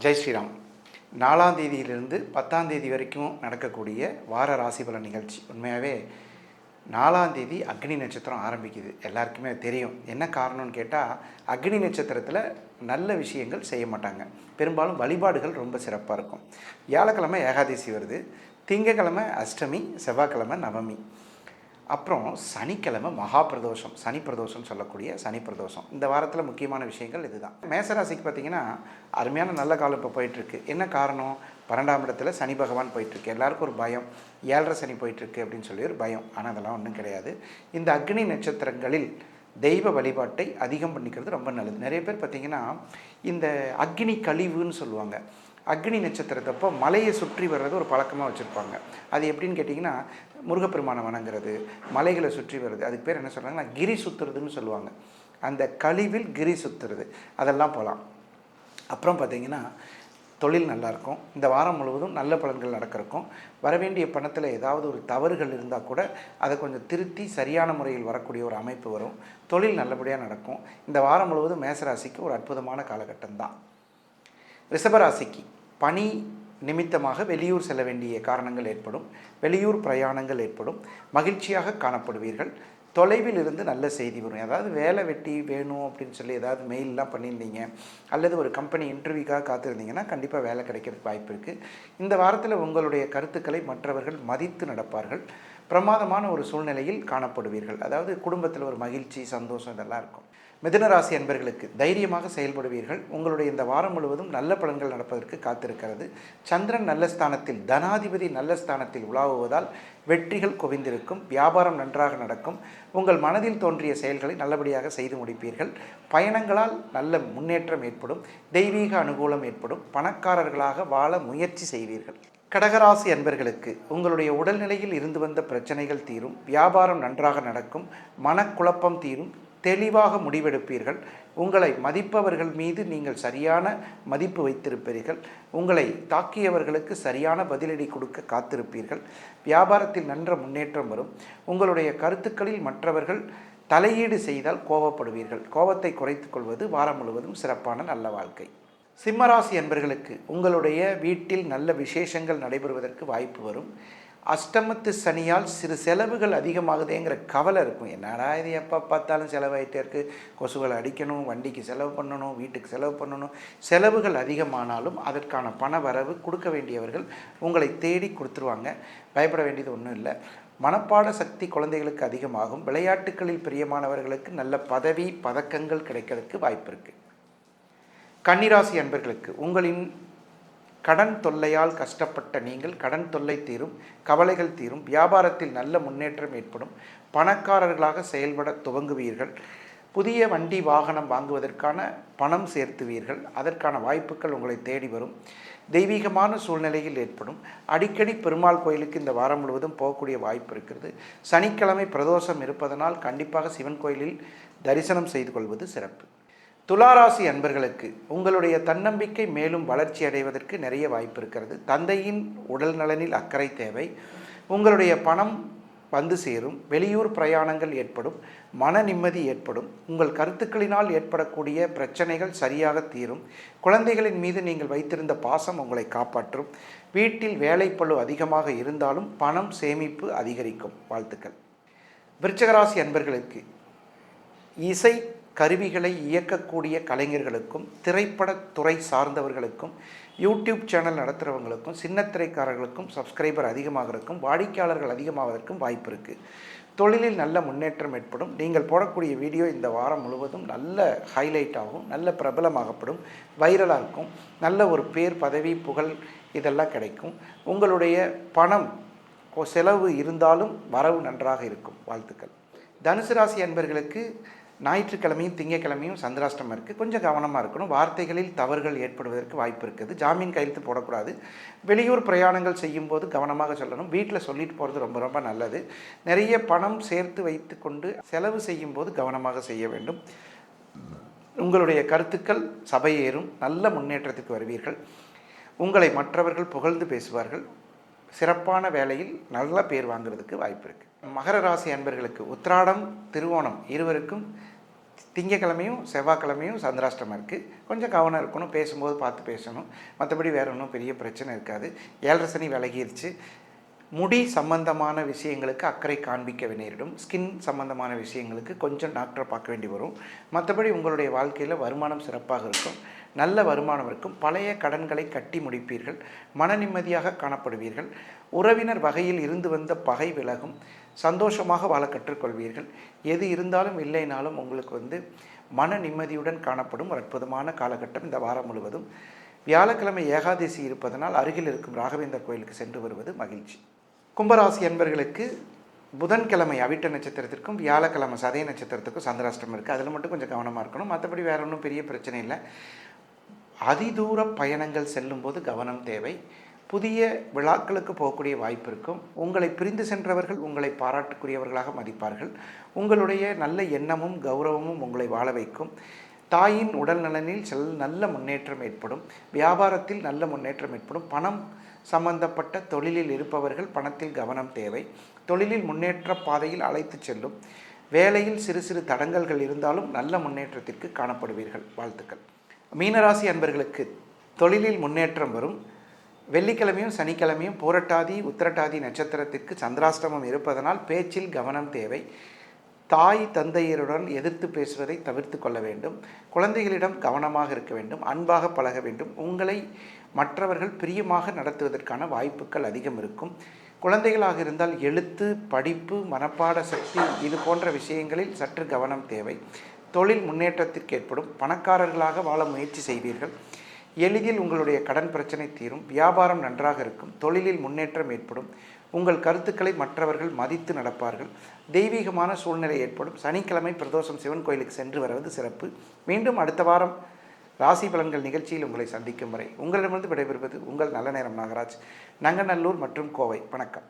ஜெய் ஸ்ரீராம். நாலாம் தேதியிலிருந்து பத்தாம் தேதி வரைக்கும் நடக்கக்கூடிய வார ராசி பலன் நிகழ்ச்சி. உண்மையாகவே நாலாம் தேதி அக்னி நட்சத்திரம் ஆரம்பிக்குது. எல்லாருக்குமே தெரியும். என்ன காரணம்னு கேட்டால் அக்னி நட்சத்திரத்தில் நல்ல விஷயங்கள் செய்ய மாட்டாங்க. பெரும்பாலும் வழிபாடுகள் ரொம்ப சிறப்பாக இருக்கும். வியாழக்கிழமை ஏகாதசி வருது. திங்கக்கிழமை அஷ்டமி செவ்வாய்க்கிழமை நவமி. அப்புறம் சனிக்கிழமை மகா பிரதோஷம் சனி பிரதோஷம் சொல்லக்கூடிய சனி பிரதோஷம் இந்த வாரத்தில் முக்கியமான விஷயங்கள் இதுதான். மேசராசிக்கு பார்த்தீங்கன்னா அருமையான நல்ல காலம் இப்போ போயிட்டுருக்கு. என்ன காரணம்? பன்னெண்டாம் இடத்துல சனி பகவான் போயிட்டுருக்கு. எல்லாருக்கும் ஒரு பயம். ஏழரை சனி போயிட்டுருக்கு அப்படின்னு சொல்லி ஒரு பயம். ஆனால் அதெல்லாம் ஒன்றும் கிடையாது. இந்த அக்னி நட்சத்திரங்களில் தெய்வ வழிபாட்டை அதிகம் பண்ணிக்கிறது ரொம்ப நல்லது. நிறைய பேர் பார்த்தீங்கன்னா இந்த அக்னி கழிவுன்னு சொல்லுவாங்க. அக்னி நட்சத்திரத்தப்போ மலையை சுற்றி வர்றது ஒரு பழக்கமாக வச்சுருப்பாங்க. அது எப்படின்னு கேட்டிங்கன்னா முருகப்பெருமானை வணங்குறது மலைகளை சுற்றி வர்றது. அதுக்கு பேர் என்ன சொல்கிறாங்கன்னா கிரி சுற்றுறதுன்னு சொல்லுவாங்க. அந்த கழிவில் கிரி சுற்றுறது அதெல்லாம் போகலாம் அப்புறம் பார்த்தீங்கன்னா தொழில் நல்லாயிருக்கும். இந்த வாரம் முழுவதும் நல்ல பலன்கள் நடக்கிறக்கும். வரவேண்டிய பணத்தில் ஏதாவது ஒரு தவறுகள் இருந்தால் கூட அதை கொஞ்சம் திருத்தி சரியான முறையில் வரக்கூடிய ஒரு அமைப்பு வரும். தொழில் நல்லபடியாக நடக்கும். இந்த வாரம் முழுவதும் மேசராசிக்கு ஒரு அற்புதமான காலகட்டம் தான். ரிஷபராசிக்கு. பணி நிமித்தமாக வெளியூர் செல்ல வேண்டிய காரணங்கள் ஏற்படும். வெளியூர் பிரயாணங்கள் ஏற்படும். மகிழ்ச்சியாக காணப்படுவீர்கள். தொலைவில் இருந்து நல்ல செய்தி வரும். அதாவது வேலை வெட்டி வேணும் அப்படின்னு சொல்லி ஏதாவது மெயிலெலாம் பண்ணியிருந்தீங்க. அல்லது ஒரு கம்பெனி இன்டர்வியூக்காக காத்திருந்தீங்கன்னா கண்டிப்பாக வேலை கிடைக்கிறதுக்கு வாய்ப்பு இருக்குது இந்த வாரத்தில் உங்களுடைய கருத்துக்களை மற்றவர்கள் மதித்து நடப்பார்கள். பிரமாதமான ஒரு சூழ்நிலையில் காணப்படுவீர்கள். அதாவது குடும்பத்தில் ஒரு மகிழ்ச்சி சந்தோஷம் இதெல்லாம் இருக்கும். மிதுனராசி அன்பர்களுக்கு தைரியமாக செயல்படுவீர்கள். உங்களுடைய இந்த வாரம் முழுவதும் நல்ல பலன்கள் நடப்பதற்கு காத்திருக்கிறது. சந்திரன் நல்ல ஸ்தானத்தில் தனாதிபதி நல்ல ஸ்தானத்தில் உலாவுவதால் வெற்றிகள் குவிந்திருக்கும். வியாபாரம் நன்றாக நடக்கும். உங்கள் மனதில் தோன்றிய செயல்களை நல்லபடியாக செய்து முடிப்பீர்கள். பயணங்களால் நல்ல முன்னேற்றம் ஏற்படும். தெய்வீக அனுகூலம் ஏற்படும். பணக்காரர்களாக வாழ முயற்சி செய்வீர்கள். கடகராசி அன்பர்களுக்கு உங்களுடைய உடல்நிலையில் இருந்து வந்த பிரச்சனைகள் தீரும். வியாபாரம் நன்றாக நடக்கும். மனக்குழப்பம் தீரும். தெளிவாக முடிவெடுப்பீர்கள். உங்களை மதிப்பவர்கள் மீது நீங்கள் சரியான மதிப்பு வைத்திருப்பீர்கள். உங்களை தாக்கியவர்களுக்கு சரியான பதிலடி கொடுக்க காத்திருப்பீர்கள். வியாபாரத்தில் நன்ற முன்னேற்றம் வரும். உங்களுடைய கருத்துக்களில் மற்றவர்கள் தலையீடு செய்தால் கோபப்படுவீர்கள். கோபத்தை குறைத்து கொள்வது வாரம் முழுவதும் சிறப்பான நல்ல வாழ்க்கை. சிம்மராசி என்பர்களுக்கு உங்களுடைய வீட்டில் நல்ல விசேஷங்கள் நடைபெறுவதற்கு வாய்ப்பு வரும். அஷ்டமத்து சனியால் சிறு செலவுகள் அதிகமாகுதேங்கிற கவலை இருக்கும். என்னடா இது எப்போ பார்த்தாலும் செலவாயிட்டே இருக்குது கொசுகளை அடிக்கணும் வண்டிக்கு செலவு பண்ணணும் வீட்டுக்கு செலவு பண்ணணும். செலவுகள் அதிகமானாலும் அதற்கான பண வரவு கொடுக்க வேண்டியவர்கள் உங்களை தேடி கொடுத்துருவாங்க. பயப்பட வேண்டியது ஒன்றும் இல்லை. மனப்பாட சக்தி குழந்தைகளுக்கு அதிகமாகும். விளையாட்டுகளில் பிரியமானவர்களுக்கு நல்ல பதவி பதக்கங்கள் கிடைக்கிறதுக்கு வாய்ப்பு இருக்குது கன்னிராசி அன்பர்களுக்கு உங்களின் கடன் தொல்லையால் கஷ்டப்பட்ட நீங்கள் கடன் தொல்லை தீரும் கவலைகள் தீரும் வியாபாரத்தில் நல்ல முன்னேற்றம் ஏற்படும் பணக்காரர்களாக செயல்பட துவங்குவீர்கள் புதிய வண்டி வாகனம் வாங்குவதற்கான பணம் சேர்த்துவீர்கள் அதற்கான வாய்ப்புகள் உங்களை தேடி வரும் தெய்வீகமான சூழ்நிலையில் ஏற்படும். அடிக்கடி பெருமாள் கோயிலுக்கு இந்த வாரம் முழுவதும் போகக்கூடிய வாய்ப்பு இருக்கிறது. சனிக்கிழமை பிரதோஷம் இருப்பதனால் கண்டிப்பாக சிவன் கோயிலில் தரிசனம் செய்து கொள்வது சிறப்பு. துளாராசி அன்பர்களுக்கு உங்களுடைய தன்னம்பிக்கை மேலும் வளர்ச்சி அடைவதற்கு நிறைய வாய்ப்பு இருக்கிறது. தந்தையின் உடல் நலனில் அக்கறை தேவை. உங்களுடைய பணம் வந்து சேரும். வெளியூர் பிரயாணங்கள் ஏற்படும். மன நிம்மதி ஏற்படும். உங்கள் கருத்துக்களினால் ஏற்படக்கூடிய பிரச்சனைகள் சரியாக தீரும். குழந்தைகளின் மீது நீங்கள் வைத்திருந்த பாசம் உங்களை காப்பாற்றும். வீட்டில் வேலைப்பழு அதிகமாக இருந்தாலும் பணம் சேமிப்பு அதிகரிக்கும். வாழ்த்துக்கள். விருச்சகராசி அன்பர்களுக்கு இசை கருவிகளை இயக்கக்கூடிய கலைஞர்களுக்கும் திரைப்படத்துறை சார்ந்தவர்களுக்கும் யூடியூப் சேனல் நடத்துகிறவங்களுக்கும் சின்னத்திரைக்காரர்களுக்கும் சப்ஸ்கிரைபர் அதிகமாகிறதுக்கும் வாடிக்கையாளர்கள் அதிகமாவதற்கும் வாய்ப்பு இருக்குது தொழிலில் நல்ல முன்னேற்றம் ஏற்படும். நீங்கள் போடக்கூடிய வீடியோ இந்த வாரம் முழுவதும் நல்ல ஹைலைட் ஆகும் நல்ல பிரபலமாகப்படும் வைரலாக இருக்கும் நல்ல ஒரு பேர் பதவி புகழ் இதெல்லாம் கிடைக்கும். உங்களுடைய பணம் செலவு இருந்தாலும் வரவு நன்றாக இருக்கும். வாழ்த்துக்கள். தனுசு ராசி அன்பர்களுக்கு ஞாயிற்றுக்கிழமையும் திங்கக்கிழமையும் சந்திராஷ்டமம் இருக்குது கொஞ்சம் கவனமாக இருக்கணும். வார்த்தைகளில் தவறுகள் ஏற்படுவதற்கு வாய்ப்பு இருக்குது. ஜாமீன் கையெழுத்து போடக்கூடாது. வெளியூர் பிரயாணங்கள் செய்யும்போது கவனமாக சொல்லணும். வீட்டில் சொல்லிட்டு போகிறது ரொம்ப ரொம்ப நல்லது. நிறைய பணம் சேர்த்து வைத்து கொண்டு செலவு செய்யும்போது கவனமாக செய்ய வேண்டும். உங்களுடைய கருத்துக்கள் சபையேறும் நல்ல முன்னேற்றத்துக்கு வருவீர்கள். உங்களை மற்றவர்கள் புகழ்ந்து பேசுவார்கள். சிறப்பான வேலையில் நல்ல பேர் வாங்குறதுக்கு வாய்ப்பு இருக்குது மகர ராசி அன்பர்களுக்கு உத்திராடம் திருவோணம் இருவருக்கும் திங்கக்கிழமையும் செவ்வாய்க்கிழமையும் சந்திராஷ்டமம் இருக்குது கொஞ்சம் கவனம் இருக்கணும் பேசும்போது பார்த்து பேசணும். மற்றபடி வேற ஒன்றும் பெரிய பிரச்சனை இருக்காது. ஏழரை சனி விலகிருச்சு. முடி சம்பந்தமான விஷயங்களுக்கு அக்கறை காண்பிக்க நேரிடும். ஸ்கின் சம்பந்தமான விஷயங்களுக்கு கொஞ்சம் டாக்டரை பார்க்க வேண்டி வரும். மற்றபடி உங்களுடைய வாழ்க்கையில் வருமானம் சிறப்பாக இருக்கும். நல்ல வருமானம் இருக்கும். பழைய கடன்களை கட்டி முடிப்பீர்கள். மன நிம்மதியாக காணப்படுவீர்கள். உறவினர் வகையில் இருந்து வந்த பகை விலகும். சந்தோஷமாக வாழ கற்றுக்கொள்வீர்கள். எது இருந்தாலும் இல்லைனாலும் உங்களுக்கு வந்து மன நிம்மதியுடன் காணப்படும் ஒரு அற்புதமான காலகட்டம் இந்த வாரம் முழுவதும். வியாழக்கிழமை ஏகாதசி இருப்பதனால் அருகில் இருக்கும் ராகவேந்தர் கோயிலுக்கு சென்று வருவது மகிழ்ச்சி. கும்பராசி என்பர்களுக்கு புதன்கிழமை அவிட்ட நட்சத்திரத்திற்கும் வியாழக்கிழமை சதய நட்சத்திரத்துக்கும் சந்திராஷ்டம் இருக்குது அதில் மட்டும் கொஞ்சம் கவனமாக இருக்கணும். மற்றபடி வேற ஒன்றும் பெரிய பிரச்சனை இல்லை. அதிதூர பயணங்கள் செல்லும்போது கவனம் தேவை. புதிய விழாக்களுக்கு போகக்கூடிய வாய்ப்பு இருக்கும். உங்களை பிரிந்து சென்றவர்கள் உங்களை பாராட்டுக்குரியவர்களாக மதிப்பார்கள். உங்களுடைய நல்ல எண்ணமும் கௌரவமும் உங்களை வாழ வைக்கும். தாயின் உடல் நலனில் செல் நல்ல முன்னேற்றம் ஏற்படும். வியாபாரத்தில் நல்ல முன்னேற்றம் ஏற்படும். பணம் சம்பந்தப்பட்ட தொழிலில் இருப்பவர்கள் பணத்தில் கவனம் தேவை. தொழிலில் முன்னேற்ற பாதையில் அழைத்து செல்லும். வேலையில் சிறு சிறு தடங்கல்கள் இருந்தாலும் நல்ல முன்னேற்றத்திற்கு காணப்படுவீர்கள். வாழ்த்துக்கள். மீனராசி அன்பர்களுக்கு தொழிலில் முன்னேற்றம் வரும். வெள்ளிக்கிழமையும் சனிக்கிழமையும் பூரட்டாதி உத்திரட்டாதி நட்சத்திரத்திற்கு சந்திராஷ்டமம் இருப்பதனால் பேச்சில் கவனம் தேவை. தாய் தந்தையருடன் எதிர்த்து பேசுவதை தவிர்த்து கொள்ள வேண்டும். குழந்தைகளிடம் கவனமாக இருக்க வேண்டும். அன்பாக பழக வேண்டும். உங்களை மற்றவர்கள் பிரியமாக நடத்துவதற்கான வாய்ப்புகள் அதிகம் இருக்கும். குழந்தைகளாக இருந்தால் எழுத்து படிப்பு மனப்பாட சக்தி இது போன்ற விஷயங்களில் சற்று கவனம் தேவை. தொழில் முன்னேற்றத்திற்கு ஏற்படும். பணக்காரர்களாக வாழ முயற்சி செய்வீர்கள். எளிதில் உங்களுடைய கடன் பிரச்சனை தீரும் வியாபாரம் நன்றாக இருக்கும் தொழிலில் முன்னேற்றம் ஏற்படும் உங்கள் கருத்துக்களை மற்றவர்கள் மதித்து நடப்பார்கள் தெய்வீகமான சூழ்நிலை ஏற்படும் சனிக்கிழமை பிரதோஷம் சிவன் கோயிலுக்கு சென்று வருவது சிறப்பு. மீண்டும் அடுத்த வாரம் ராசி பலன்கள் நிகழ்ச்சியில் உங்களை சந்திக்கும் வரை உங்களிடமிருந்து விடைபெறுவது உங்கள் நல்ல நேரம் நாகராஜ் நங்கநல்லூர் மற்றும் கோவை. வணக்கம்.